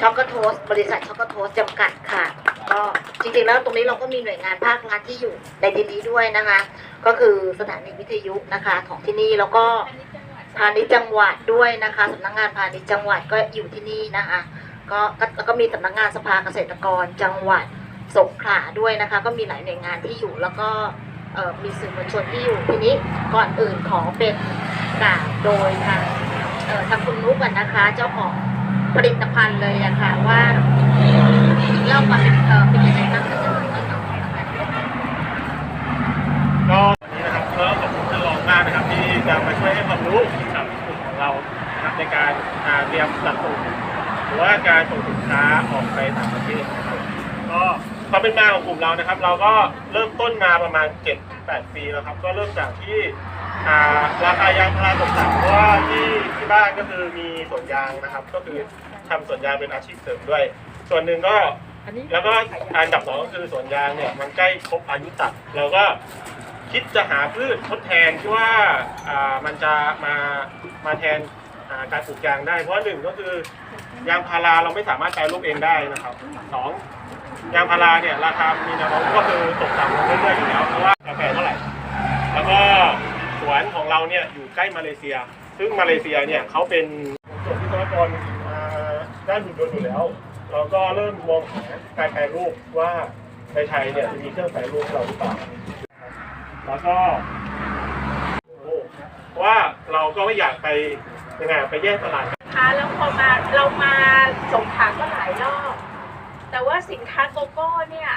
ช็อกโกโทสบริษัทช็อกโกโทสจำกัดค่ะ ก็จริงๆแล้วตรงนี้เราก็มีหน่วยงานภาครัฐที่อยู่ในที่นี้ด้วยนะคะ ก็คือสถานีวิทยุนะคะของที่นี่แล้วก็พาณิชย์จังหวัดด้วยนะคะสำนักงานพาณิชย์จังหวัดก็อยู่ที่นี่นะคะก็แล้วก็มีสำนักงานสภาเกษตรกรจังหวัดสงขลาด้วยนะคะ ก็มีหลายหน่วยงานที่อยู่แล้วก็มีสื่อมวลชนที่อยู่ทีนี้ก่อนอื่นขอเป็นกล่าวโดยทางทางคุณนุกกันนะคะ เจ้าของ ผลิตภัณฑ์เลยอะค่ะว่าเล่ามาเป็นเอ่อเป็นยังไงบ้างคะก็วันนี้นะครับก็ขอบคุณท่านรองมากนะครับที่จะมาช่วยให้ความรู้กับกลุ่มของเรานะครับในการอ่าเตรียมสัดส่งหรือว่าการส่งสินค้าออกไปต่างประเทศนะครับก็ ความเป็นมาของกลุ่มเรานะครับ เราก็เริ่มต้นมาประมาณ7-8ปีแล้วครับ ก็เริ่มจากที่อ่าราคายางพาราตกต่ำเพราะว่าที่ที่บ้านก็คือมีสวนยางนะครับ ก็คือทำสวนยางเป็นอาชีพเสริมด้วย ส่วนหนึ่งก็ แล้วก็อันดับสองก็คือสวนยางเนี่ยมันใกล้ครบอายุตัดเราก็คิดจะหาพืชทดแทนที่ว่าอ่ามันจะมามาแทนอ่าการปลูกยางได้ เพราะหนึ่งก็คือยางพาราเราไม่สามารถแปรรูปเองได้นะครับสอง ยางพาราเนี่ยราคามีแนวโน้มก็คือตกต่ำลงเรื่อยๆอยู่แล้วเพราะว่ากาแฟเท่าไหร่ แล้วก็สวนของเราเนี่ยอยู่ใกล้มาเลเซีย ซึ่งมาเลเซียเนี่ยเขาเป็นส่วนที่วิศวกรอ่าด้านหุ่นยนต์อยู่แล้ว เราก็เริ่มมองหาการแปรรูปว่าในไทยเนี่ยจะมีเครื่องแปรรูปให้เราหรือเปล่าแล้วก็ว่าเราก็ไม่อยากไปยังไงไปแย่งตลาด ค่ะแล้วพอมาเรามาสงขลาก็หลายรอบ แต่ว่าสินค้าโกโก้เนี่ย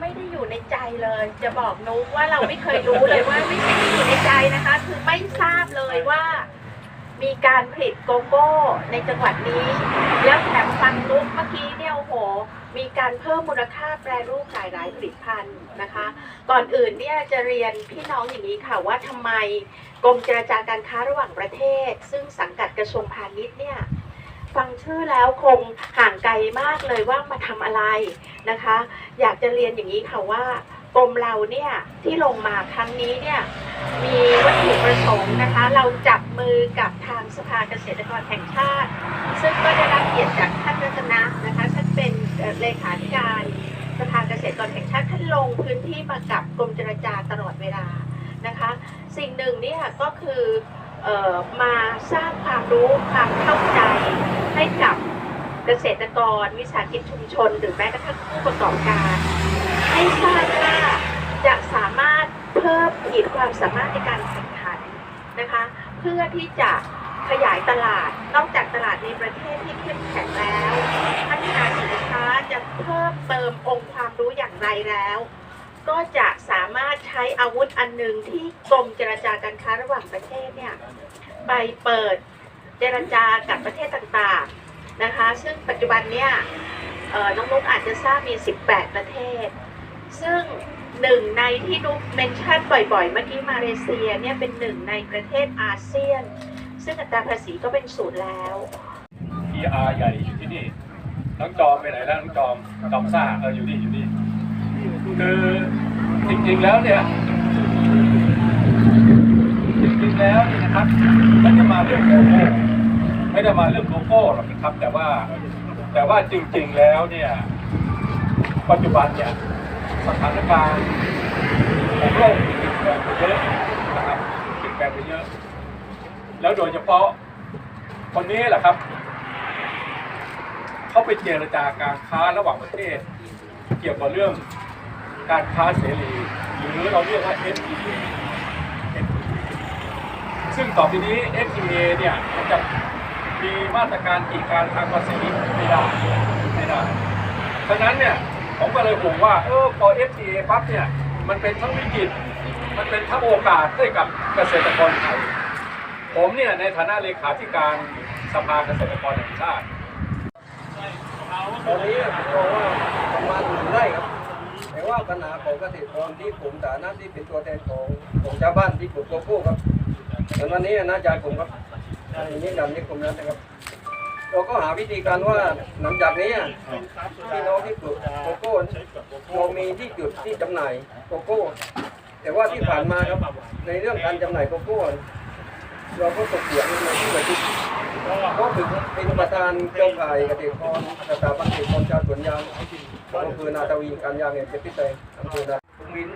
ไม่ได้อยู่ในใจเลย จะบอกนุกว่าเราไม่เคยรู้เลยว่าไม่ไม่อยู่ในใจนะคะ คือไม่ทราบเลยว่า มีการผลิตโกโก้ในจังหวัดนี้ แล้วแถมฟังนุกเมื่อกี้เนี่ยโอ้โห มีการเพิ่มมูลค่าแปรรูปหลายหลายผลิตภัณฑ์นะคะ ก่อนอื่นเนี่ยจะเรียนพี่น้องอย่างนี้ค่ะว่าทำไมกรมเจรจาการค้าระหว่างประเทศ ซึ่งสังกัดกระทรวงพาณิชย์เนี่ย ฟังชื่อแล้วคงห่างไกลมากเลยว่ามาทำอะไรนะคะ อยากจะเรียนอย่างนี้ค่ะว่ากรมเราเนี่ยที่ลงมาครั้งนี้เนี่ยมีวัตถุประสงค์นะคะ เราจับมือกับทางสภาเกษตรกรแห่งชาติ ซึ่งก็ได้รับเกียรติจากท่านรัตนะนะคะท่านเป็นเลขาธิการสภาเกษตรกรแห่งชาติท่านลงพื้นที่มากับกรมเจรจาตลอดเวลานะคะ สิ่งหนึ่งเนี่ยก็คือ มาสร้างความรู้ความเข้าใจให้กับเกษตรกรวิสาหกิจชุมชน หรือแม้กระทั่งผู้ประกอบการ ให้ทราบว่าจะสามารถเพิ่มขีดความสามารถในการแข่งขันนะคะ เพื่อที่จะขยายตลาดนอกจากตลาดในประเทศที่เข้มแข็งแล้วพัฒนาสินค้าจะเพิ่มเติมองค์ความรู้อย่างไรแล้ว ก็จะสามารถใช้อาวุธอันหนึ่งที่กรมเจรจาการค้าระหว่างประเทศเนี่ยไปเปิดเจรจากับประเทศต่างๆนะคะ ซึ่งปัจจุบันเนี่ยน้องนุ๊กอาจจะทราบมี 18 ประเทศ ซึ่งหนึ่งในที่นุ๊กเมนชั่นบ่อยๆ เมื่อกี้มาเลเซียเนี่ยเป็นหนึ่งในประเทศอาเซียน ซึ่งอัตราภาษีก็เป็นศูนย์แล้ว PR ใหญ่อยู่ที่นี่น้องจอมไปไหนแล้วน้องจอมจอมซ่าเอออยู่นี่อยู่นี่ คือจริงๆแล้วเนี่ยจริงๆแล้วเนี่ยนะครับไม่ได้มาเรื่องโกโก้ไม่ได้มาเรื่องโกโก้หรอกนะครับ แต่ว่าแต่ว่าจริงๆแล้วเนี่ย ปัจจุบันเนี่ยสถานการณ์ของโลกเปลี่ยนแปลงไปเยอะนะครับเปลี่ยนแปลงไปเยอะ แล้วโดยเฉพาะคนนี้แหละครับเขาไปเจรจาการค้าระหว่างประเทศ เกี่ยวกับเรื่อง การค้าเสรีหรือเราเรียกว่า FTA ซึ่งต่อไปนี้ FTA เนี่ยมันจะมีมาตรการกีดการทางภาษีไม่ได้ไม่ได้ฉะนั้นเนี่ยผมก็เลยห่วงว่าเออพอ FTA ปั๊บเนี่ยมันเป็นทั้งวิกฤตมันเป็นทั้งโอกาสให้กับเกษตรกรไทยผมเนี่ยในฐานะเลขาธิการสภาเกษตรกรแห่งชาติตอนนี้ผมมองว่าประมาณหนึ่งไร่ครับ แต่ว่าปัญหาของเกษตรกรที่ผมฐานะที่เป็นตัวแทนของของชาวบ้านที่ปลูกโกโก้ครับแต่วันนี้นะอาจารย์ผมครับอย่างนี้ดำนี่ผมนั้นะครับเราก็หาวิธีการว่าหลังจากนี้พี่น้องที่ปลูกโกโก้เรามีที่จุดที่จำหน่ายโกโก้ แต่ว่าที่ผ่านมาครับในเรื่องการจำหน่ายโกโก้ เราก็ตกเสียงในที่ประชุมก็ถึงเป็นประธานเจ้าข่ายเกษตรกรสถาบันเกษตรกรชาวสวนยางของอำเภอนาตาวีการยางแห่งประเทศไทยอำเภอนาวิน